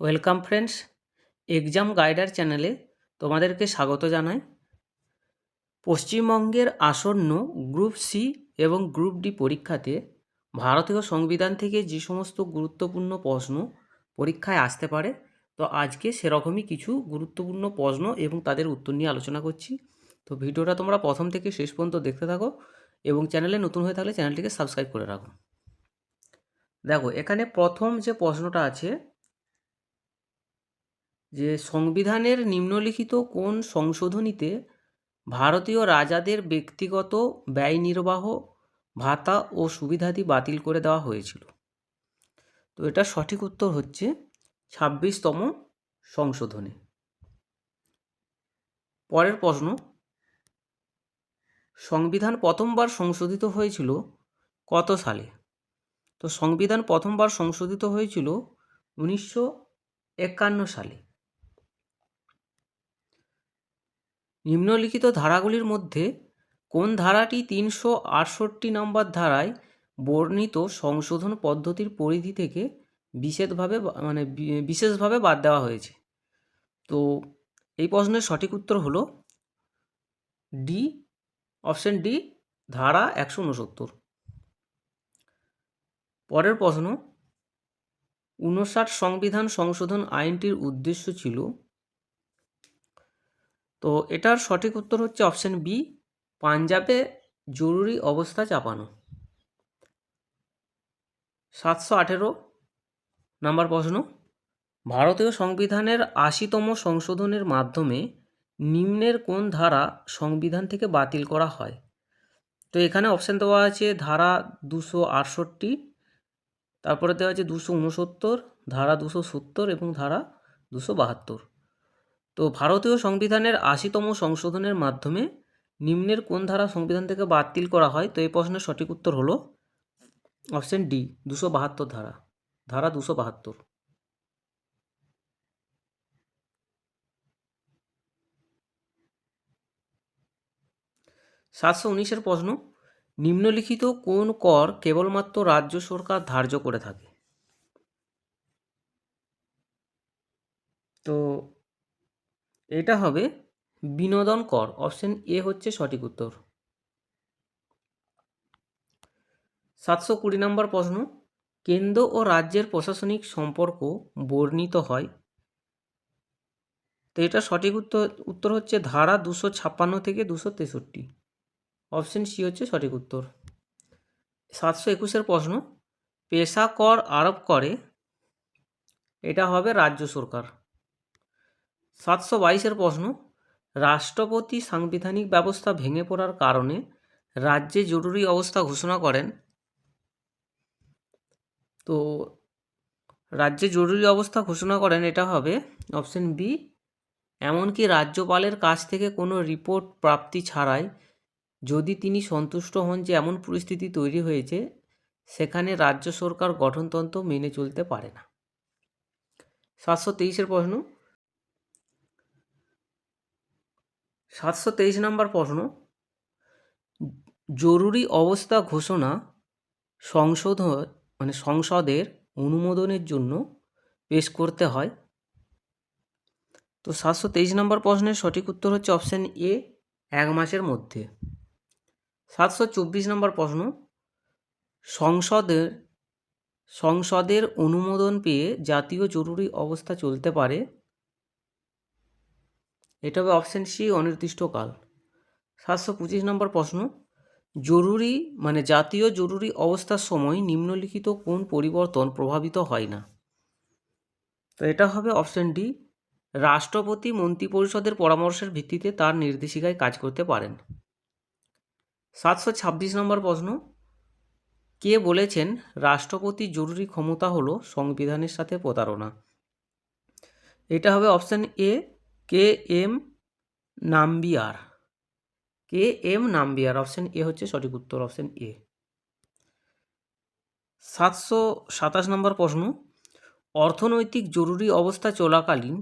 Welcome friends exam গাইডার চ্যানেলে তোমাদেরকে স্বাগত জানাই। পশ্চিমবঙ্গের আসন্ন গ্রুপ সি এবং গ্রুপ ডি পরীক্ষাতে ভারতীয় সংবিধান থেকে যে সমস্ত গুরুত্বপূর্ণ প্রশ্ন পরীক্ষায় আসতে পারে, তো আজকে সেরকমই কিছু গুরুত্বপূর্ণ প্রশ্ন এবং তাদের উত্তর নিয়ে আলোচনা করছি। তো ভিডিওটা তোমরা প্রথম থেকে শেষ পর্যন্ত দেখতে থাকো এবং চ্যানেলে নতুন হয়ে থাকলে চ্যানেলটিকে সাবস্ক্রাইব করে রাখো। দেখো, এখানে প্রথম যে প্রশ্নটা আছে যে সংবিধানের নিম্নলিখিত কোন সংশোধনীতে ভারতীয় রাজাদের ব্যক্তিগত ব্যয় নির্বাহ, ভাতা ও সুবিধাদি বাতিল করে দেওয়া হয়েছিল। তো এটা সঠিক উত্তর হচ্ছে ছাব্বিশতম সংশোধনী। পরের প্রশ্ন। সংবিধান প্রথমবার সংশোধিত হয়েছিল কত সালে? তো সংবিধান প্রথমবার সংশোধিত হয়েছিল উনিশশো একান্ন সালে। নিম্নলিখিত ধারাগুলির মধ্যে কোন ধারাটি তিনশো আটষট্টি নম্বর ধারায় বর্ণিত সংশোধন পদ্ধতির পরিধি থেকে বিশেষভাবে মানে বিশেষভাবে বাদ দেওয়া হয়েছে? তো এই প্রশ্নের সঠিক উত্তর হলো ডি, অপশন ডি, ধারা একশো উনসত্তর পরের প্রশ্ন উনষাট সংবিধান সংশোধন আইনটির উদ্দেশ্য ছিল তো এটার সঠিক উত্তর হচ্ছে অপশন বি পাঞ্জাবে জরুরি অবস্থা চাপানো। সাতশো আঠেরো, নাম্বার প্রশ্ন। ভারতীয় সংবিধানের আশিতম সংশোধনের মাধ্যমে নিম্নের কোন ধারা সংবিধান থেকে বাতিল করা হয়? তো এখানে অপশান দেওয়া আছে ধারা দুশো আটষট্টি, তারপরে দেওয়া আছে দুশো উনসত্তর, ধারা দুশো সত্তর এবং ধারা দুশো বাহাত্তর। তো ভারতীয় সংবিধানের আশিতম সংশোধনের মাধ্যমে নিম্নের কোন ধারা সংবিধান থেকে বাতিল করা হয়? তো এই প্রশ্নের সঠিক উত্তর হলো অপশন ডি, দুশো বাহাত্তর ধারা ধারা দুশো বাহাত্তর। সাতশো উনিশের প্রশ্ন, নিম্নলিখিত কোন কর কেবলমাত্র রাজ্য সরকার ধার্য করে থাকে? তো এটা হবে বিনোদন কর, অপশন এ হচ্ছে সঠিক উত্তর। সাতশো কুড়ি নম্বর প্রশ্ন, কেন্দ্র ও রাজ্যের প্রশাসনিক সম্পর্ক বর্ণিত হয়। তো এটা সঠিক উত্তর উত্তর হচ্ছে ধারা দুশো ছাপ্পান্ন থেকে দুশো তেষট্টি। অপশন সি হচ্ছে সঠিক উত্তর। সাতশো একুশের প্রশ্ন, পেশা কর আরোপ করে, এটা হবে রাজ্য সরকার। সাতশো বাইশের প্রশ্ন, রাষ্ট্রপতি সাংবিধানিক ব্যবস্থা ভেঙে পড়ার কারণে রাজ্যে জরুরি অবস্থা ঘোষণা করেন। তো, রাজ্যে জরুরি অবস্থা ঘোষণা করেন এটা হবে অপশন বি, এমনকি রাজ্যপালের কাছ থেকে কোনো রিপোর্ট প্রাপ্তি ছাড়াই যদি তিনি সন্তুষ্ট হন যে এমন পরিস্থিতি তৈরি হয়েছে, সেখানে রাজ্য সরকার গঠনতন্ত্র মেনে চলতে পারে না। সাতশো তেইশের প্রশ্ন সাতশো তেইশ নম্বর প্রশ্ন। জরুরি অবস্থা ঘোষণা সংশোধ মানে সংসদের অনুমোদনের জন্য পেশ করতে হয়। তো সাতশো তেইশ নম্বর প্রশ্নের সঠিক উত্তর হচ্ছে অপশান এ, এক মাসের মধ্যে। সাতশো চব্বিশ নম্বর প্রশ্ন সংসদের সংসদের অনুমোদন পেয়ে জাতীয় জরুরি অবস্থা চলতে পারে এটা হবে অপশান সি অনির্দিষ্টকাল সাতশো পঁচিশ নম্বর প্রশ্ন, জরুরি মানে জাতীয় জরুরি অবস্থার সময় নিম্নলিখিত কোন পরিবর্তন প্রভাবিত হয় না? তো এটা হবে অপশান ডি রাষ্ট্রপতি মন্ত্রিপরিষদের পরামর্শের ভিত্তিতে তার নির্দেশিকায় কাজ করতে পারেন। সাতশো ছাব্বিশ নম্বর প্রশ্ন, কে বলেছেন রাষ্ট্রপতি জরুরি ক্ষমতা হলো সংবিধানের সাথে প্রতারণা? এটা হবে option A K M Nambiar K M Nambiar option A হচ্ছে সঠিক উত্তর অপশান এ সাতশো সাতাশ নম্বর প্রশ্ন। অর্থনৈতিক জরুরি অবস্থা চলাকালীন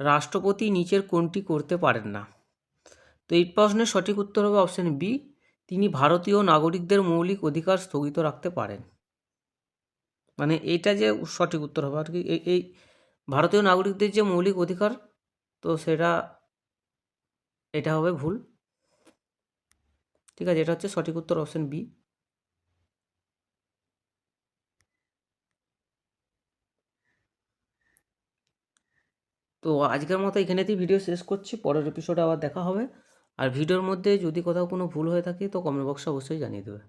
রাষ্ট্রপতি নিচের কোনটি করতে পারেন না? তো এই প্রশ্নের সঠিক উত্তর হবে অপশান বি তিনি ভারতীয় নাগরিকদের মৌলিক অধিকার স্থগিত রাখতে পারেন। মানে এইটা যে সঠিক উত্তর হবে আর কি। এই এই ভারতীয় নাগরিকদের যে মৌলিক অধিকার তো সেটা, এটা হবে ভুল। ঠিক আছে, এটা হচ্ছে সঠিক উত্তর অপশন বি তো আজকের মতো এখানেতেই ভিডিও শেষ করছি, পরের এপিসোডে আবার দেখা হবে। আর ভিডিওর মধ্যে যদি কোথাও কোনো ভুল হয়ে থাকে, তো কমেন্ট বক্সে অবশ্যই জানিয়ে দেবে।